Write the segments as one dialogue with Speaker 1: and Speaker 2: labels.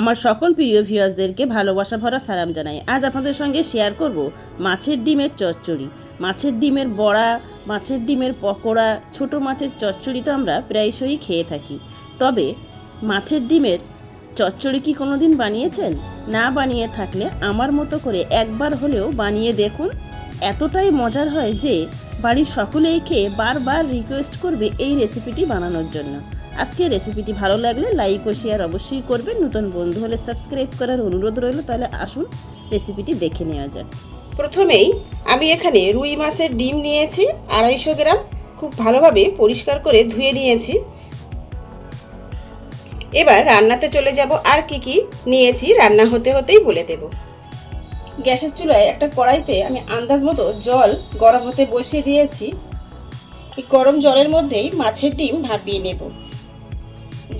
Speaker 1: আমার সকল প্রিয় ভিউয়ার্সদেরকে ভালোবাসা ভরা সালাম জানাই। আজ আপনাদের সঙ্গে শেয়ার করব মাছের ডিমের চচ্চড়ি। মাছের ডিমের বড়া, মাছের ডিমের পকোড়া, ছোট মাছের চচ্চড়ি তো আমরা প্রায়শই খেয়ে থাকি। তবে মাছের ডিমের চচ্চড়ি কি কোনো দিন বানিয়েছেন? না বানিয়ে থাকলে আমার মতো করে একবার হলেও বানিয়ে দেখুন। এতটাই মজার হয় যে বাড়ির সকলেই খেয়ে বারবার রিকোয়েস্ট করবে এই রেসিপিটি বানানোর জন্য। আজকে রেসিপিটি ভালো লাগলে লাইক ও শেয়ার অবশ্যই করবেন। নতুন বন্ধু হলে সাবস্ক্রাইব করার অনুরোধ রইল, তাহলে আসুন রেসিপিটি দেখে নেওয়া যাক।
Speaker 2: প্রথমেই আমি এখানে রুই মাছের ডিম নিয়েছি, আড়াইশো গ্রাম। খুব ভালোভাবে পরিষ্কার করে ধুয়ে নিয়েছি। এবার রান্নাতে চলে যাব। আর কি কি নিয়েছি রান্না হতে হতেই বলে দেব। গ্যাসের চুলায় একটা কড়াইতে আমি আন্দাজ মতো জল গরম হতে বসিয়ে দিয়েছি। এই গরম জলের মধ্যেই মাছের ডিম ভাপিয়ে নেব।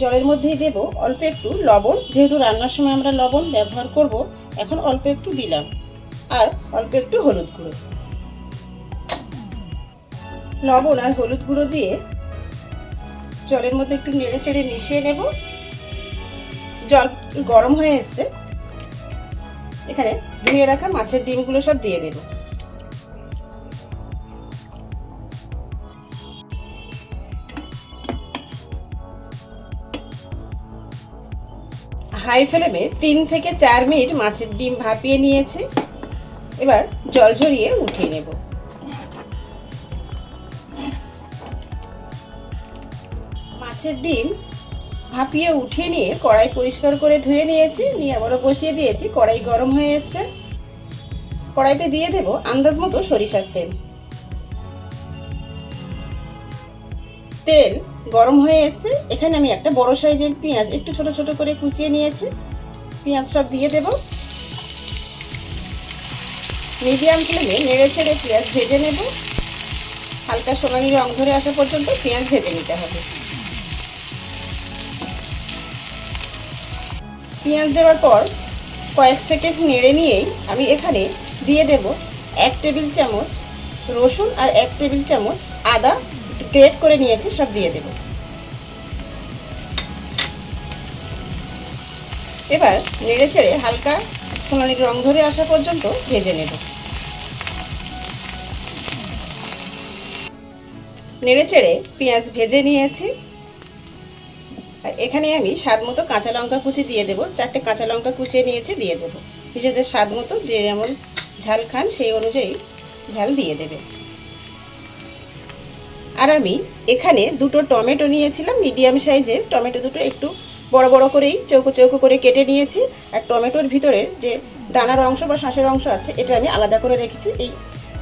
Speaker 2: জলের মধ্যেই দেব অল্প একটু লবণ। যেহেতু রান্নার সময় আমরা লবণ ব্যবহার করব, এখন অল্প একটু দিলাম। আর অল্প একটু হলুদ গুঁড়ো। লবণ আর হলুদ গুঁড়ো দিয়ে জলের মধ্যে একটু নেড়ে চেড়ে মিশিয়ে নেব। জল গরম হয়ে এসছে। এখানে ধুয়ে রাখা মাছের ডিমগুলো সব দিয়ে দেব। হাই ফ্লেমে তিন থেকে চার মিনিট মাছের ডিম ভাপিয়ে নিয়েছি। এবার জল ঝরিয়ে উঠিয়ে নেব। মাছের ডিম ভাপিয়ে উঠিয়ে নিয়ে কড়াই পরিষ্কার করে ধুয়ে নিয়েছি, নিয়ে আবারও বসিয়ে দিয়েছি। কড়াই গরম হয়ে এসছে। কড়াইতে দিয়ে দেব আন্দাজ মতো সরিষার তেল। তেল গরম হয়ে এসছে। এখানে আমি একটা বড় সাইজের পেঁয়াজ একটু ছোট ছোট করে কুচিয়ে নিয়েছি। পেঁয়াজ সব দিয়ে দেব। মিডিয়াম ফ্লেমে নেড়ে ছেড়ে পেঁয়াজ ভেজে নেব। হালকা সোনালি রং ধরে আসা পর্যন্ত পেঁয়াজ ভেজে নিতে হবে। পেঁয়াজ দেওয়ার পর কয়েক সেকেন্ড নেড়ে নিয়েই আমি এখানে দিয়ে দেব এক টেবিল চামচ রসুন আর এক টেবিল চামচ আদা গ্রেট করে নিয়েছি, সব দিয়ে দেব। এবার নেড়ে ছেড়ে হালকা সোনালি রং ধরে আসা পর্যন্ত ভেজে নেব। নেড়ে চেড়ে পেঁয়াজ ভেজে নিয়েছি। আর এখানে আমি স্বাদ মতো কাঁচা লঙ্কা কুচি দিয়ে দেবো। চারটে কাঁচা লঙ্কা কুচিয়ে নিয়েছি, দিয়ে দেবো। নিজেদের স্বাদ মতো যে যেমন ঝাল খান, সেই অনুযায়ী ঝাল দিয়ে দেবে। আর আমি এখানে দুটো টমেটো নিয়েছিলাম, মিডিয়াম সাইজের। টমেটো দুটো একটু বড় বড় করেই চৌকো চৌকো করে কেটে নিয়েছি। আর টমেটোর ভিতরে যে দানার অংশ বা শাঁসের অংশ আছে, এটা আমি আলাদা করে রেখেছি। এই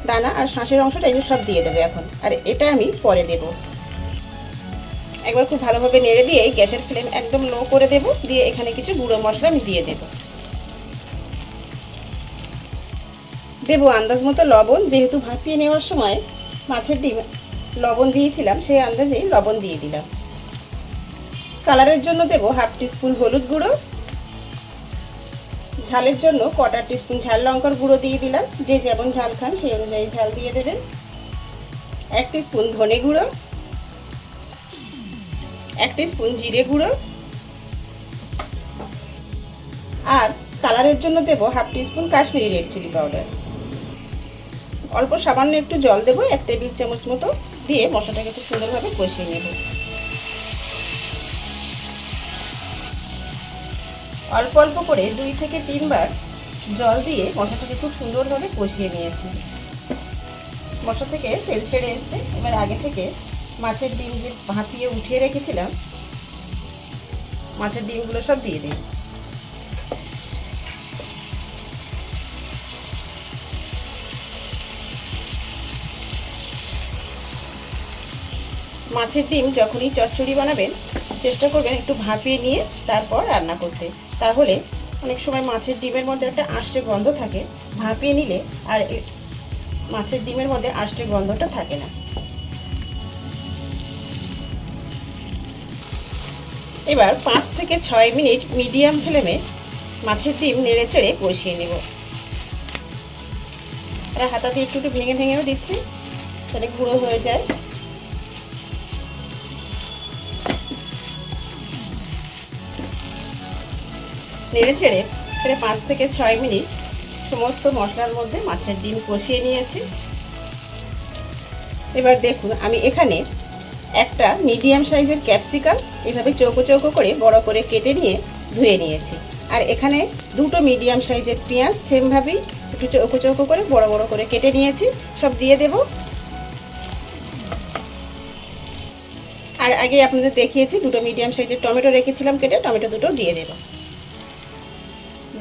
Speaker 2: দানা আর শাঁসের অংশটা এগুলো সব দিয়ে দেবে এখন। আর এটা আমি পরে দেব। একবার খুব ভালোভাবে নেড়ে দিয়ে গ্যাসের ফ্লেম একদম লো করে দেব। দিয়ে এখানে কিছু গুঁড়ো মশলা আমি দিয়ে দেব। দেবো আন্দাজ মতো লবণ। যেহেতু ভাপিয়ে নেওয়ার সময় মাছের ডিম লবণ দিয়েছিলাম, সেই আন্দাজেই লবণ দিয়ে দিলাম। কালারের জন্য দেবো হাফ টিস্পুন হলুদ গুঁড়ো। ঝালের জন্য কটা টিস্পুন ঝাল লঙ্কার গুঁড়ো দিয়ে দিলাম। যে যেমন ঝাল খান সেই অনুযায়ী ঝাল দিয়ে দেবেন। এক টিস্পুন ধনে গুঁড়ো। এক টিস্পুন জিরে গুঁড়ো। আর কালারের জন্য দেবো half teaspoon Kashmiri red chilli powder. অল্প সামান্য একটু জল দেবো, এক টেবিল চামচ মতো। দিয়ে মশলাটাকে খুব সুন্দরভাবে কষিয়ে নেব। অল্প অল্প করে দুই থেকে তিনবার জল দিয়ে মশলাটাকে খুব সুন্দরভাবে কষিয়ে নিয়েছি। মশলা থেকে তেল ছেড়ে এসছে। এবার আগে থেকে মাছের ডিম যে ভাপিয়ে উঠিয়ে রেখেছিলাম, মাছের ডিমগুলো সব দিয়ে দিই। মাছের ডিম যখনই চচ্চড়ি বানাবেন, চেষ্টা করবেন একটু ভাপিয়ে নিয়ে তারপর রান্না করতে। তাহলে অনেক সময় মাছের ডিমের মধ্যে একটা আষ্টে গন্ধ থাকে, ভাপিয়ে নিলে আর মাছের ডিমের মধ্যে আষ্টে গন্ধটা থাকে না। এবার পাঁচ থেকে ছয় মিনিট মিডিয়াম ফ্লেমে মাছের ডিম নেড়ে চেড়ে কষিয়ে নেব। আর হাতা দিয়ে একটু একটু ভেঙে ভেঙেও দিচ্ছি তাহলে গুঁড়ো হয়ে যায়। নেড়ে চেড়ে প্রায় পাঁচ থেকে ছয় মিনিট সমস্ত মশলার মধ্যে মাছের ডিম কষিয়ে নিয়েছি। এবার দেখুন, আমি এখানে একটা মিডিয়াম সাইজের ক্যাপসিকাম এভাবে চৌকো চৌকো করে বড় করে কেটে নিয়ে ধুয়ে নিয়েছি। আর এখানে দুটো মিডিয়াম সাইজের পেঁয়াজ সেমভাবেই একটু চৌকো চৌকো করে বড় বড় করে কেটে নিয়েছি। সব দিয়ে দেব। আর আগে আপনাদের দেখিয়েছি, দুটো মিডিয়াম সাইজের টমেটো রেখেছিলাম কেটে, টমেটো দুটো দিয়ে দেব।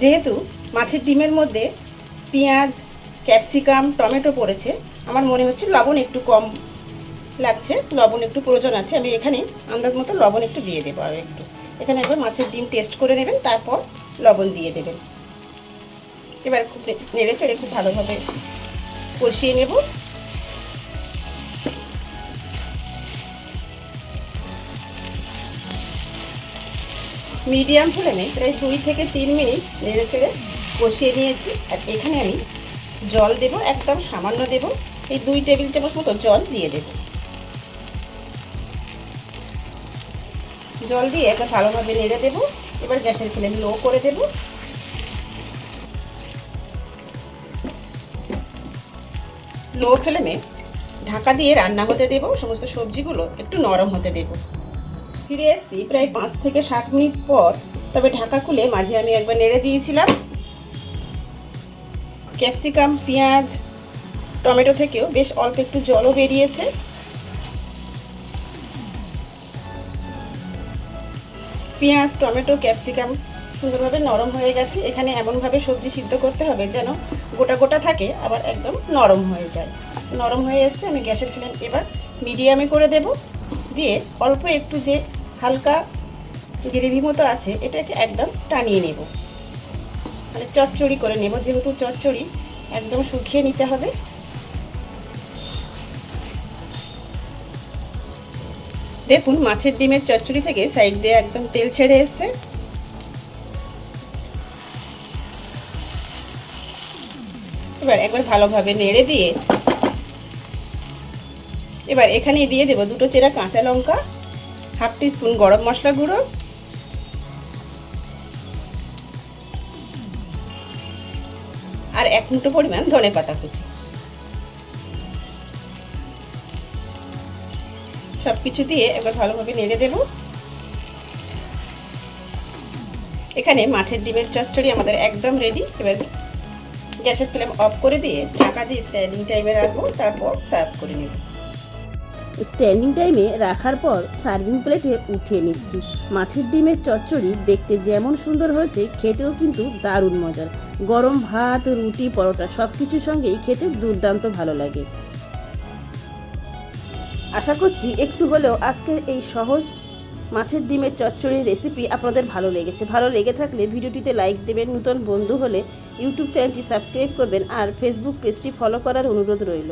Speaker 2: যেহেতু মাছের ডিমের মধ্যে পেঁয়াজ, ক্যাপসিকাম, টমেটো পড়েছে, আমার মনে হচ্ছে লবণ একটু কম লাগছে, লবণ একটু প্রয়োজন আছে, আমি এখানে আন্দাজ মতো লবণ একটু দিয়ে দেবো আর একটু। এখানে একবার মাছের ডিম টেস্ট করে নেবেন, তারপর লবণ দিয়ে দেবেন। এবার খুব নেড়ে চেড়ে খুব ভালোভাবে কষিয়ে নেব। মিডিয়াম ফ্লেমে প্রায় দুই থেকে তিন মিনিট নেড়ে চেড়ে কষিয়ে নিয়েছি। আর এখানে আমি জল দেব, একদম সামান্য দেব। এই দুই টেবিল চামচ মতো জল দিয়ে দেব। জল দিয়ে একটা ভালোভাবে নেড়ে দেব। এবার গ্যাসের ফ্লেম লো করে দেব। লো ফ্লেমে ঢাকা দিয়ে রান্না হতে দেব। সমস্ত সবজিগুলো একটু নরম হতে দেব। ফিরে এসেছি। প্রায় পাঁচ থেকে সাত মিনিট পর, তবে ঢাকা খুলে মাঝে আমি একবার নেড়ে দিয়েছিলাম। ক্যাপসিকাম, পেঁয়াজ, টমেটো থেকেও বেশ অল্প একটু জলও বেরিয়েছে। পেঁয়াজ, টমেটো, ক্যাপসিকাম সুন্দরভাবে নরম হয়ে গেছে। এখানে এমনভাবে সবজি সিদ্ধ করতে হবে যেন গোটা গোটা থাকে, আবার একদম নরম হয়ে যায়। নরম হয়ে এসছে, আমি গ্যাসের ফ্লেম এবার মিডিয়ামে করে দেব। দিয়ে অল্প একটু যে হালকা গ্রেভি মতো আছে, এটাকে একদম টানিয়ে নেব। মানে চচ্চড়ি করে নেব, যেহেতু চচ্চড়ি একদম শুকিয়ে নিতে হবে। দেখুন, মাছের ডিমের চচ্চড়ি থেকে সাইড দিয়ে একদম তেল ছেড়ে এসছে। এবার একবার ভালোভাবে নেড়ে দিয়ে, এবার এখানে দিয়ে দেবো দুটো চেরা কাঁচা লঙ্কা। হাফ টিস্পুন গরম মশলা গুঁড়ো। আর এক মুঠো পরিমাণ ধনে পাতা কুচি। সব কিছু দিয়ে এবার ভালোভাবে নেড়ে দেব। এখানে মাছের ডিমের চচ্চড়ি আমাদের একদম রেডি এবার গ্যাসের ফ্লেম অফ করে দিয়ে ঢাকা দিয়ে স্ট্যান্ডিং টাইমে রাখব, তারপর সার্ভ করে নেব।
Speaker 1: স্ট্যান্ডিং টাইমে রাখার পর সার্ভিং প্লেটে উঠিয়ে নিচ্ছি। মাছের ডিমের চচ্চড়ি দেখতে যেমন সুন্দর হয়েছে, খেতেও কিন্তু দারুণ মজার। গরম ভাত, রুটি, পরোটা সব কিছুর সঙ্গেই খেতে দুর্দান্ত ভালো লাগে। আশা করছি একটু হলেও আজকের এই সহজ মাছের ডিমের চচ্চড়ির রেসিপি আপনাদের ভালো লেগেছে। ভালো লেগে থাকলে ভিডিওটিতে লাইক দেবেন। নতুন বন্ধু হলে ইউটিউব চ্যানেলটি সাবস্ক্রাইব করবেন আর ফেসবুক পেজটি ফলো করার অনুরোধ রইল।